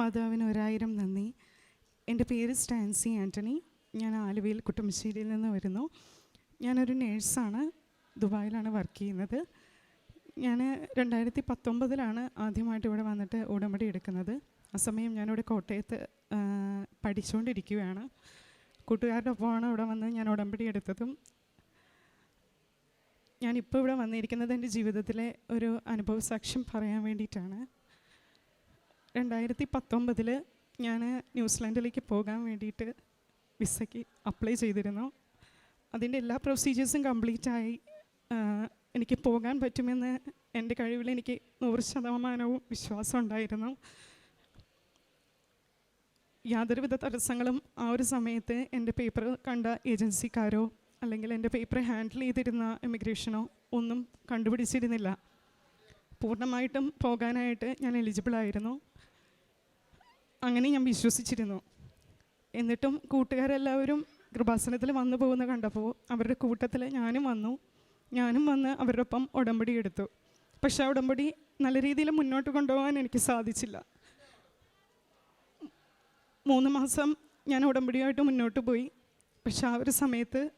മാതാവിന് ഒരായിരം നന്ദി. എന്റെ പേര് സ്റ്റാൻസി ആന്റണി ഞാൻ ആലുവയിൽ കുട്ടമശ്ശേരിയിൽ നിന്ന് വരുന്നു. ഞാനൊരു നേഴ്സാണ്. ദുബായിലാണ് വർക്ക് ചെയ്യുന്നത്. ഞാൻ രണ്ടായിരത്തി പത്തൊമ്പതിലാണ് ആദ്യമായിട്ട് ഇവിടെ വന്നിട്ട് ഉടമ്പടി എടുക്കുന്നത്. ആ സമയം ഞാനിവിടെ കോട്ടയത്ത് പഠിച്ചുകൊണ്ടിരിക്കുകയാണ് കൂട്ടുകാരുടെ ഒപ്പമാണ് ഇവിടെ വന്ന് ഞാൻ ഉടമ്പടി എടുത്തതും. ഞാനിപ്പോൾ ഇവിടെ വന്നിരിക്കുന്നത് എന്റെ ജീവിതത്തിലെ ഒരു അനുഭവ സാക്ഷ്യം പറയാൻ വേണ്ടിയിട്ടാണ്. രണ്ടായിരത്തി പത്തൊമ്പതിൽ ഞാൻ ന്യൂസിലാൻഡിലേക്ക് പോകാൻ വേണ്ടിയിട്ട് വിസയ്ക്ക് അപ്ലൈ ചെയ്തിരുന്നു. അതിന്റെ എല്ലാ പ്രൊസീജിയേഴ്സും കംപ്ലീറ്റ് ആയി എനിക്ക് പോകാൻ പറ്റുമെന്ന് എന്റെ കഴിവിൽ എനിക്ക് നൂറ് ശതമാനവും വിശ്വാസം ഉണ്ടായിരുന്നു. യാതൊരുവിധ തടസ്സങ്ങളും ആ ഒരു സമയത്ത് എന്റെ പേപ്പർ കണ്ട ഏജൻസിക്കാരോ അല്ലെങ്കിൽ എന്റെ പേപ്പർ ഹാൻഡിൽ ചെയ്തിരുന്ന ഇമിഗ്രേഷനോ ഒന്നും കണ്ടുപിടിച്ചിരുന്നില്ല. പൂർണമായിട്ടും പോകാനായിട്ട് ഞാൻ എലിജിബിൾ ആയിരുന്നു. അങ്ങനെ ഞാൻ വിശ്വസിച്ചിരുന്നു. എന്നിട്ടും കൂട്ടുകാരെല്ലാവരും കൃപാസനത്തിൽ വന്നു പോകുന്ന കണ്ടപ്പോൾ അവരുടെ കൂട്ടത്തിൽ ഞാനും വന്നു. ഞാനും വന്ന് അവരുടെ ഒപ്പം ഉടമ്പടി എടുത്തു. പക്ഷെ ആ ഉടമ്പടി നല്ല രീതിയിൽ മുന്നോട്ട് കൊണ്ടുപോകാൻ എനിക്ക് സാധിച്ചില്ല. മൂന്ന് മാസം ഞാൻ ഉടമ്പടിയായിട്ട് മുന്നോട്ട് പോയി. പക്ഷെ ആ ഒരു സമയത്ത്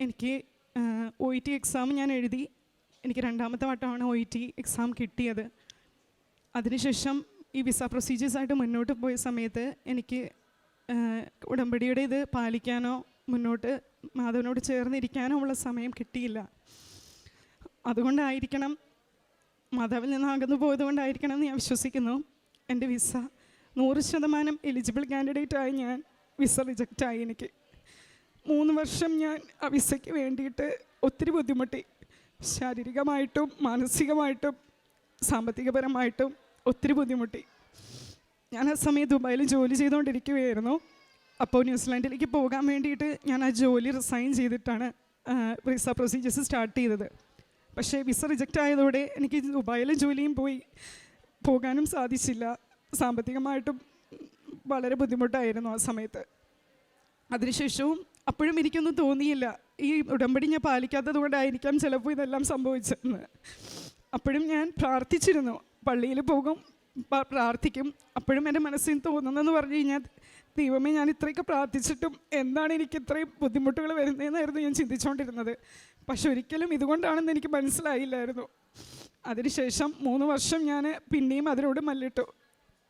എനിക്ക് ഒ ഇ ടി എക്സാം ഞാൻ എഴുതി. എനിക്ക് രണ്ടാമത്തെ വട്ടമാണ് ഒ ഇ ടി എക്സാം കിട്ടിയത്. അതിനുശേഷം ഈ വിസ പ്രൊസീജിയേഴ്സായിട്ട് മുന്നോട്ട് പോയ സമയത്ത് എനിക്ക് ഉടമ്പടിയുടെ ഇത് പാലിക്കാനോ മുന്നോട്ട് മാധവനോട് ചേർന്നിരിക്കാനോ ഉള്ള സമയം കിട്ടിയില്ല. അതുകൊണ്ടായിരിക്കണം മാതാവിൽ നിന്ന് അകന്നു പോയതുകൊണ്ടായിരിക്കണം എന്ന് ഞാൻ വിശ്വസിക്കുന്നു. എന്റെ വിസ നൂറ് ശതമാനം എലിജിബിൾ കാൻഡിഡേറ്റ് ആയി ഞാൻ വിസ റിജക്റ്റായി എനിക്ക് മൂന്ന് വർഷം ഞാൻ ആ വിസയ്ക്ക് വേണ്ടിയിട്ട് ഒത്തിരി ബുദ്ധിമുട്ടി. ശാരീരികമായിട്ടും മാനസികമായിട്ടും സാമ്പത്തികപരമായിട്ടും ഒത്തിരി ബുദ്ധിമുട്ടി. ഞാൻ ആ സമയം ദുബായിൽ ജോലി ചെയ്തുകൊണ്ടിരിക്കുകയായിരുന്നു. അപ്പോൾ ന്യൂസിലാൻഡിലേക്ക് പോകാൻ വേണ്ടിയിട്ട് ഞാൻ ആ ജോലി റിസൈൻ ചെയ്തിട്ടാണ് വിസ പ്രൊസീജിയേഴ്സ് സ്റ്റാർട്ട് ചെയ്തത്. പക്ഷേ വിസ റിജക്റ്റ് ആയതോടെ എനിക്ക് ദുബായിലെ ജോലിയും പോയി പോകാനും സാധിച്ചില്ല. സാമ്പത്തികമായിട്ടും വളരെ ബുദ്ധിമുട്ടായിരുന്നു ആ സമയത്ത്. അതിനുശേഷവും അപ്പോഴും എനിക്കൊന്നും തോന്നിയില്ല. ഈ ഉടമ്പടി ഞാൻ പാലിക്കാത്തത് കൊണ്ടായിരിക്കാം ചിലപ്പോൾ ഇതെല്ലാം സംഭവിച്ചതെന്ന്. അപ്പോഴും ഞാൻ പ്രാർത്ഥിച്ചിരുന്നു. പള്ളിയിൽ പോകും പ്രാർത്ഥിക്കും. അപ്പോഴും എന്റെ മനസ്സിൽ തോന്നുന്നതെന്ന് പറഞ്ഞു കഴിഞ്ഞാൽ ദൈവമേ ഞാൻ ഇത്രയൊക്കെ പ്രാർത്ഥിച്ചിട്ടും എന്താണ് എനിക്ക് ഇത്രയും ബുദ്ധിമുട്ടുകൾ വരുന്നതെന്നായിരുന്നു ഞാൻ ചിന്തിച്ചുകൊണ്ടിരുന്നത് പക്ഷെ ഒരിക്കലും ഇതുകൊണ്ടാണെന്ന് എനിക്ക് മനസ്സിലായില്ലായിരുന്നു. അതിനുശേഷം മൂന്ന് വർഷം ഞാൻ പിന്നെയും അതിനോട് മല്ലിട്ടു.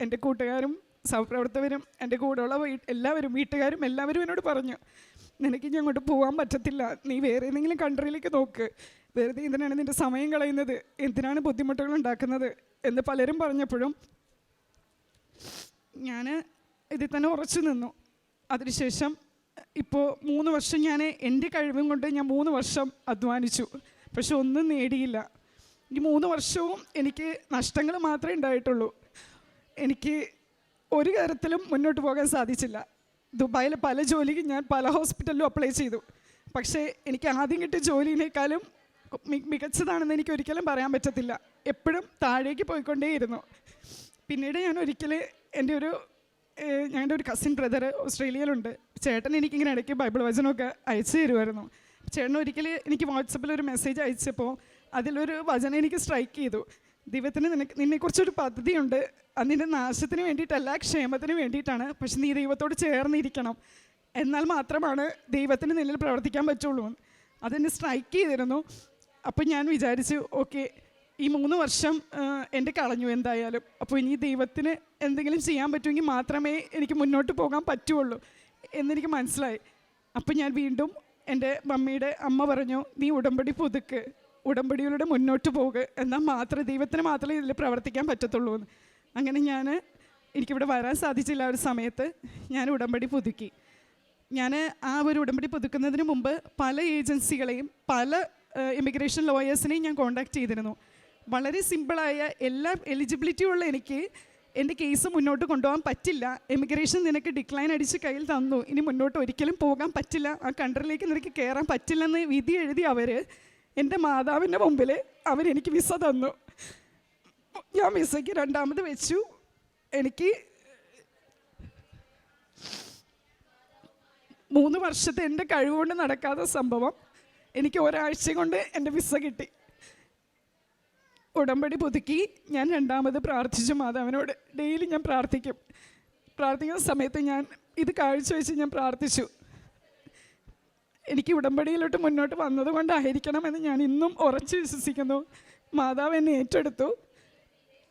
എന്റെ കൂട്ടുകാരും സഹപ്രവർത്തകരും എന്റെ കൂടെയുള്ള എല്ലാവരും വീട്ടുകാരും എല്ലാവരും എന്നോട് പറഞ്ഞു നിനക്ക് ഇനി അങ്ങോട്ട് പോകാൻ പറ്റത്തില്ല. നീ വേറെ ഏതെങ്കിലും കൺട്രിയിലേക്ക് നോക്ക്. വെറുതെ എന്തിനാണ് നിന്റെ സമയം കളയുന്നത്? എന്തിനാണ് ബുദ്ധിമുട്ടുകൾ ഉണ്ടാക്കുന്നത്? എന്ന് പലരും പറഞ്ഞപ്പോഴും ഞാൻ ഇതിൽ തന്നെ ഉറച്ചു നിന്നു. അതിനുശേഷം ഇപ്പോൾ മൂന്ന് വർഷം ഞാൻ എന്റെ കഴിവും കൊണ്ട് ഞാൻ മൂന്ന് വർഷം അധ്വാനിച്ചു. പക്ഷെ ഒന്നും നേടിയില്ല. ഈ മൂന്ന് വർഷവും എനിക്ക് നഷ്ടങ്ങൾ മാത്രമേ ഉണ്ടായിട്ടുള്ളൂ. എനിക്ക് ഒരു തരത്തിലും മുന്നോട്ട് പോകാൻ സാധിച്ചില്ല. ദുബായിലെ പല ജോലിക്കും ഞാൻ പല ഹോസ്പിറ്റലിലും അപ്ലൈ ചെയ്തു. പക്ഷേ എനിക്ക് ആദ്യം കിട്ടിയ ജോലിയിനേക്കാളും മികച്ചതാണെന്ന് എനിക്ക് ഒരിക്കലും പറയാൻ പറ്റത്തില്ല. എപ്പോഴും താഴേക്ക് പോയിക്കൊണ്ടേയിരുന്നു. പിന്നീട് ഞാൻ ഒരിക്കൽ എന്റെ ഒരു ഞങ്ങളുടെ ഒരു കസിൻ ബ്രദർ ഓസ്ട്രേലിയയിലുണ്ട്. ചേട്ടൻ എനിക്കിങ്ങനെ ഇടയ്ക്ക് ബൈബിൾ വചനമൊക്കെ അയച്ചു തരുമായിരുന്നു ചേട്ടൻ ഒരിക്കൽ എനിക്ക് വാട്സപ്പിൽ ഒരു മെസ്സേജ് അയച്ചപ്പോൾ അതിലൊരു വചനം എനിക്ക് സ്ട്രൈക്ക് ചെയ്തു. ദൈവത്തിന് നിനക്ക് നിന്നെക്കുറിച്ചൊരു പദ്ധതിയുണ്ട്. അതിന്റെ നാശത്തിന് വേണ്ടിയിട്ടല്ല ക്ഷേമത്തിന് വേണ്ടിയിട്ടാണ്. പക്ഷെ നീ ദൈവത്തോട് ചേർന്നിരിക്കണം എന്നാൽ മാത്രമാണ് ദൈവത്തിന് നിലയിൽ പ്രവർത്തിക്കാൻ പറ്റുള്ളൂ. അതെന്നെ സ്ട്രൈക്ക് ചെയ്തിരുന്നു. അപ്പം ഞാൻ വിചാരിച്ചു ഓക്കെ ഈ മൂന്ന് വർഷം എന്റെ കളഞ്ഞു എന്തായാലും. അപ്പോൾ ഇനി ദൈവത്തിന് എന്തെങ്കിലും ചെയ്യാൻ പറ്റുമെങ്കിൽ മാത്രമേ എനിക്ക് മുന്നോട്ട് പോകാൻ പറ്റുള്ളൂ എന്നെനിക്ക് മനസ്സിലായി. അപ്പോൾ ഞാൻ വീണ്ടും എന്റെ മമ്മിയുടെ അമ്മ പറഞ്ഞു നീ ഉടമ്പടി പുതുക്ക് ഉടമ്പടിയിലൂടെ മുന്നോട്ട് പോകുക എന്നാൽ മാത്രമേ ദൈവത്തിന് മാത്രമേ ഇതിൽ പ്രവർത്തിക്കാൻ പറ്റത്തുള്ളൂ എന്ന്. അങ്ങനെ ഞാൻ എനിക്കിവിടെ വരാൻ സാധിച്ചില്ല ഒരു സമയത്ത്. ഞാൻ ഉടമ്പടി പുതുക്കി. ഞാൻ ആ ഒരു ഉടമ്പടി പുതുക്കുന്നതിന് മുമ്പ് പല ഏജൻസികളെയും പല ഇമിഗ്രേഷൻ ലോയേഴ്സിനെയും ഞാൻ കോൺടാക്ട് ചെയ്തിരുന്നു. വളരെ സിമ്പിളായ എല്ലാ എലിജിബിലിറ്റി ഉള്ള എനിക്ക് എന്റെ കേസ് മുന്നോട്ട് കൊണ്ടുപോകാൻ പറ്റില്ല. എമിഗ്രേഷൻ നിനക്ക് ഡിക്ലൈൻ അടിച്ച് കയ്യിൽ തന്നു. ഇനി മുന്നോട്ട് ഒരിക്കലും പോകാൻ പറ്റില്ല. ആ കൺട്രിയിലേക്ക് നിനക്ക് കയറാൻ പറ്റില്ലെന്ന് വിധി എഴുതി അവർ എന്റെ മാതാവിന്റെ മുമ്പിൽ അവരെനിക്ക് വിസ തന്നു. ഞാൻ വിസയ്ക്ക് രണ്ടാമത് വെച്ചു. എനിക്ക് മൂന്ന് വർഷത്തെ എന്റെ കഴിവുകൊണ്ട് നടക്കാത്ത സംഭവം. എനിക്ക് ഒരാഴ്ച കൊണ്ട് എന്റെ വിസ കിട്ടി. ഉടമ്പടി പുതുക്കി ഞാൻ രണ്ടാമത് പ്രാർത്ഥിച്ചു മാതാവിനോട്. ഡെയിലി ഞാൻ പ്രാർത്ഥിക്കും. പ്രാർത്ഥിക്കുന്ന സമയത്ത് ഞാൻ ഇത് കാഴ്ചവെച്ച് ഞാൻ പ്രാർത്ഥിച്ചു. എനിക്ക് ഉടമ്പടിയിലോട്ട് മുന്നോട്ട് വന്നതുകൊണ്ടായിരിക്കണമെന്ന് ഞാൻ ഇന്നും ഉറച്ചു വിശ്വസിക്കുന്നു. മാതാവ് എന്നെ ഏറ്റെടുത്തു.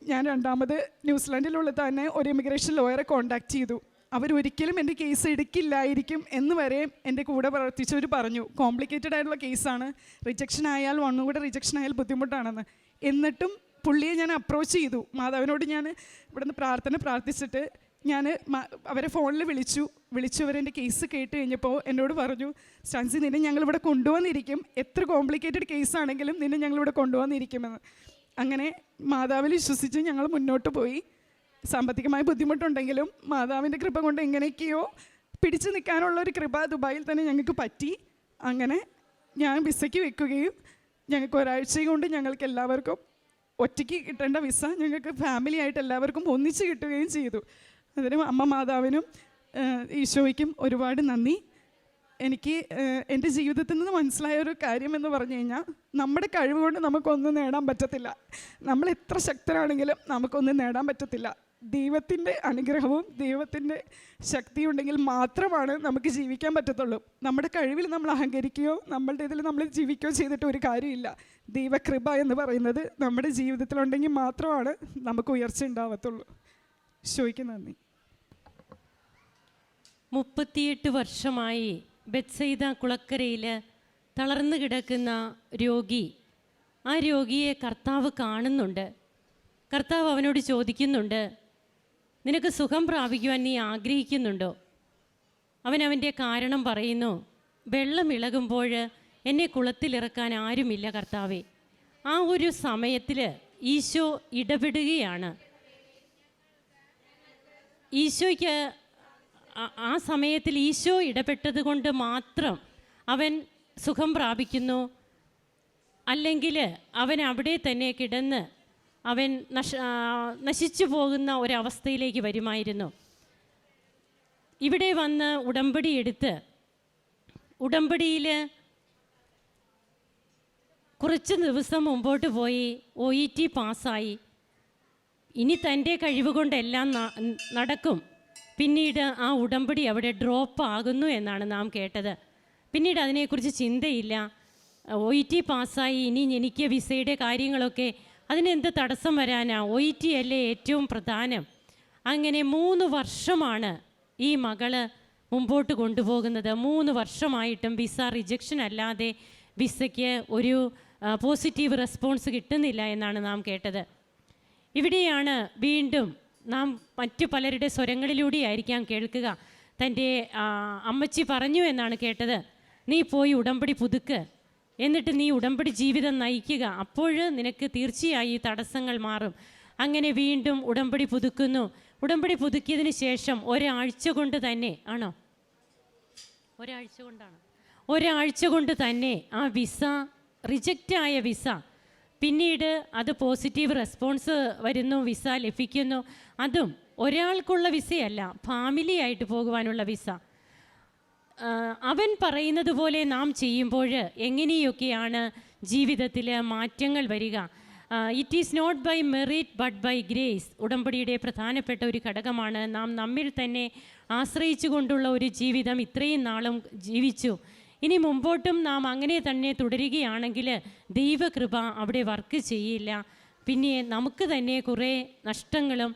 ഞാൻ രണ്ടാമത് ന്യൂസിലാൻഡിലുള്ള തന്നെ ഒരു ഇമിഗ്രേഷൻ ലോയറെ കോൺടാക്ട് ചെയ്തു. അവരൊരിക്കലും എന്റെ കേസ് എടുക്കില്ലായിരിക്കും എന്ന് വരെ എന്റെ കൂടെ പ്രവർത്തിച്ചവർ പറഞ്ഞു. കോംപ്ലിക്കേറ്റഡ് ആയിട്ടുള്ള കേസാണ് റിജക്ഷൻ ആയാൽ ഒന്നും കൂടെ റിജക്ഷൻ ആയാൽ ബുദ്ധിമുട്ടാണെന്ന്. എന്നിട്ടും പുള്ളിയെ ഞാൻ അപ്രോച്ച് ചെയ്തു. മാതാവിനോട് ഞാൻ ഇവിടുന്ന് പ്രാർത്ഥന പ്രാർത്ഥിച്ചിട്ട് ഞാൻ അവരെ ഫോണിൽ വിളിച്ചു. വിളിച്ചു അവരെന്റെ കേസ് കേട്ട് കഴിഞ്ഞപ്പോൾ എന്നോട് പറഞ്ഞു സ്റ്റാൻസി നിന്നെ ഞങ്ങളിവിടെ കൊണ്ടുവന്നിരിക്കും. എത്ര കോംപ്ലിക്കേറ്റഡ് കേസാണെങ്കിലും നിന്നെ ഞങ്ങളിവിടെ കൊണ്ടുവന്നിരിക്കുമെന്ന്. അങ്ങനെ മാതാവിൽ വിശ്വസിച്ച് ഞങ്ങൾ മുന്നോട്ട് പോയി. സാമ്പത്തികമായ ബുദ്ധിമുട്ടുണ്ടെങ്കിലും മാതാവിന്റെ കൃപ കൊണ്ട് എങ്ങനെയൊക്കെയോ പിടിച്ചു നിൽക്കാനുള്ള ഒരു കൃപ ദുബായിൽ തന്നെ ഞങ്ങൾക്ക് പറ്റി. അങ്ങനെ ഞാൻ വിസയ്ക്ക് വെക്കുകയും ഞങ്ങൾക്ക് ഒരാഴ്ച കൊണ്ട് ഞങ്ങൾക്ക് എല്ലാവർക്കും ഒറ്റയ്ക്ക് കിട്ടേണ്ട വിസ ഞങ്ങൾക്ക് ഫാമിലി ആയിട്ട് എല്ലാവർക്കും ഒന്നിച്ച് കിട്ടുകയും ചെയ്തു. അതിന് അമ്മ മാതാവിനും ഈശോയ്ക്കും ഒരുപാട് നന്ദി. എനിക്ക് എന്റെ ജീവിതത്തിൽ നിന്ന് മനസ്സിലായ ഒരു കാര്യം എന്ന് പറഞ്ഞു കഴിഞ്ഞാൽ നമ്മുടെ കഴിവ് കൊണ്ട് നമുക്കൊന്നും നേടാൻ പറ്റത്തില്ല. നമ്മൾ എത്ര ശക്തരാണെങ്കിലും നമുക്കൊന്നും നേടാൻ പറ്റത്തില്ല. ദൈവത്തിന്റെ അനുഗ്രഹവും ദൈവത്തിന്റെ ശക്തിയും ഉണ്ടെങ്കിൽ മാത്രമാണ് നമുക്ക് ജീവിക്കാൻ പറ്റത്തുള്ളൂ. നമ്മുടെ കഴിവിൽ നമ്മൾ അഹങ്കരിക്കുകയോ നമ്മളുടെ ഇതിൽ നമ്മൾ ജീവിക്കുകയോ ചെയ്തിട്ട് ഒരു കാര്യമില്ല. ദൈവകൃപ എന്ന് പറയുന്നത് നമ്മുടെ ജീവിതത്തിലുണ്ടെങ്കിൽ മാത്രമാണ് നമുക്ക് ഉയർച്ച ഉണ്ടാവത്തുള്ളൂ. ശോയ്ക്ക് നന്ദി. മുപ്പത്തിയെട്ട് വർഷമായി ബെത്സൈദ കുളക്കരയിൽ തളർന്നു കിടക്കുന്ന രോഗി ആ രോഗിയെ കർത്താവ് കാണുന്നുണ്ട്. കർത്താവ് അവനോട് ചോദിക്കുന്നുണ്ട് നിനക്ക് സുഖം പ്രാപിക്കുവാൻ നീ ആഗ്രഹിക്കുന്നുണ്ടോ? അവൻ അവന്റെ കാരണം പറയുന്നു വെള്ളം ഇളകുമ്പോൾ എന്നെ കുളത്തിലിറക്കാൻ ആരുമില്ല കർത്താവേ. ആ ഒരു സമയത്തിൽ ഈശോ ഇടപെടുകയാണ്. ഈശോയ്ക്ക് ആ- സമയത്തിൽ ഈശോ ഇടപെട്ടത് കൊണ്ട് മാത്രം അവൻ സുഖം പ്രാപിക്കുന്നു. അല്ലെങ്കിൽ അവൻ അവിടെ തന്നെ കിടന്ന് അവൻ നശ നശിച്ചു പോകുന്ന ഒരവസ്ഥയിലേക്ക് വരുമായിരുന്നു. ഇവിടെ വന്ന് ഉടമ്പടി എടുത്ത് ഉടമ്പടിയിൽ കുറച്ച് ദിവസം മുമ്പോട്ട് പോയി ഒ ഇ ടി പാസ്സായി. ഇനി തന്റെ കഴിവ് കൊണ്ടെല്ലാം നടക്കും. പിന്നീട് ആ ഉടമ്പടി അവിടെ ഡ്രോപ്പ് ആകുന്നു എന്നാണ് നാം കേട്ടത്. പിന്നീട് അതിനെക്കുറിച്ച് ചിന്തയില്ല. ഒ ഇ ടി പാസ്സായി. ഇനി എനിക്ക് വിസയുടെ കാര്യങ്ങളൊക്കെ അതിനെന്ത് തടസ്സം വരാനാ? ഒ ഇ ടി അല്ലേ ഏറ്റവും പ്രധാനം. അങ്ങനെ മൂന്ന് വർഷമാണ് ഈ മകൾ മുമ്പോട്ട് കൊണ്ടുപോകുന്നത്. മൂന്ന് വർഷമായിട്ടും വിസ റിജക്ഷൻ അല്ലാതെ വിസയ്ക്ക് ഒരു പോസിറ്റീവ് റെസ്പോൺസ് കിട്ടുന്നില്ല എന്നാണ് നാം കേട്ടത്. ഇവിടെയാണ് വീണ്ടും നാം മറ്റു പലരുടെ സ്വരങ്ങളിലൂടെയായിരിക്കാം കേൾക്കുക. തന്റെ അമ്മച്ചി പറഞ്ഞു എന്നാണ് കേട്ടത്. നീ പോയി ഉടമ്പടി പുതുക്ക്. എന്നിട്ട് നീ ഉടമ്പടി ജീവിതം നയിക്കുക. അപ്പോൾ നിനക്ക് തീർച്ചയായും ഈ തടസ്സങ്ങൾ മാറും. അങ്ങനെ വീണ്ടും ഉടമ്പടി പുതുക്കുന്നു. ഉടമ്പടി പുതുക്കിയതിന് ശേഷം ഒരാഴ്ച കൊണ്ട് തന്നെ ആണോ? ഒരാഴ്ച കൊണ്ടാണ്. ഒരാഴ്ച കൊണ്ട് തന്നെ ആ വിസ റിജക്റ്റ് ആയ വിസ. പിന്നീട് അത് പോസിറ്റീവ് റെസ്പോൺസ് വരുന്നു വിസ ലഭിക്കുന്നു. അതും ഒരാൾക്കുള്ള വിസയല്ല ഫാമിലി ആയിട്ട് പോകുവാനുള്ള വിസ. അവൻ പറയുന്നത് പോലെ നാം ചെയ്യുമ്പോൾ എങ്ങനെയൊക്കെയാണ് ജീവിതത്തിൽ മാറ്റങ്ങൾ വരിക? It is not by merit but by grace ഉടമ്പടിയുടെ പ്രധാനപ്പെട്ട ഒരു ഘടകമാണ് നാം നമ്മിൽ തന്നെ ആശ്രയിച്ചു കൊണ്ടുള്ള ഒരു ജീവിതം ഇത്രയും നാളും ജീവിച്ചു. ഇനി മുമ്പോട്ടും നാം അങ്ങനെ തന്നെ തുടരുകയാണെങ്കിൽ ദൈവകൃപ അവിടെ വർക്ക് ചെയ്യില്ല. പിന്നെ നമുക്ക് തന്നെ കുറേ നഷ്ടങ്ങളും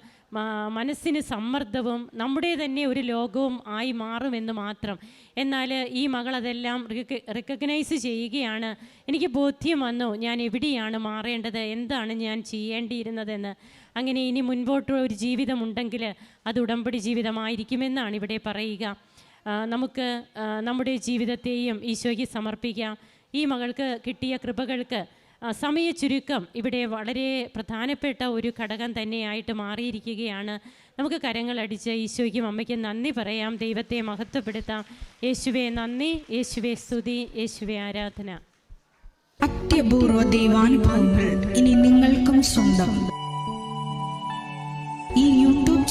മനസ്സിന് സമ്മർദ്ദവും നമ്മുടെ തന്നെ ഒരു ലോകവും ആയി മാറുമെന്ന് മാത്രം. എന്നാൽ ഈ മകൾ അതെല്ലാം റിക്കഗ്നൈസ് ചെയ്യുകയാണ്. എനിക്ക് ബോധ്യം വന്നു ഞാൻ എവിടെയാണ് മാറേണ്ടത് എന്താണ് ഞാൻ ചെയ്യേണ്ടിയിരുന്നതെന്ന്. അങ്ങനെ ഇനി മുൻപോട്ടുള്ള ഒരു ജീവിതമുണ്ടെങ്കിൽ അത് ഉടമ്പടി ജീവിതമായിരിക്കുമെന്നാണ് ഇവിടെ പറയുക. നമുക്ക് നമ്മുടെ ജീവിതത്തെയും ഈശോയ്ക്ക് സമർപ്പിക്കാം. ഈ മകൾക്ക് കിട്ടിയ കൃപകൾക്ക് സമയ ചുരുക്കം ഇവിടെ വളരെ പ്രധാനപ്പെട്ട ഒരു ഘടകം തന്നെയായിട്ട് മാറിയിരിക്കുകയാണ്. നമുക്ക് കരങ്ങളടിച്ച് ഈശോയ്ക്കും അമ്മയ്ക്കും നന്ദി പറയാം. ദൈവത്തെ മഹത്വപ്പെടുത്താം. യേശുവെ നന്ദി. യേശുവെ സ്തുതി. യേശുവെ ആരാധന. അത്യപൂർവ ദൈവാനുഭവങ്ങൾ ഇനി നിങ്ങൾക്കും സ്വന്തം.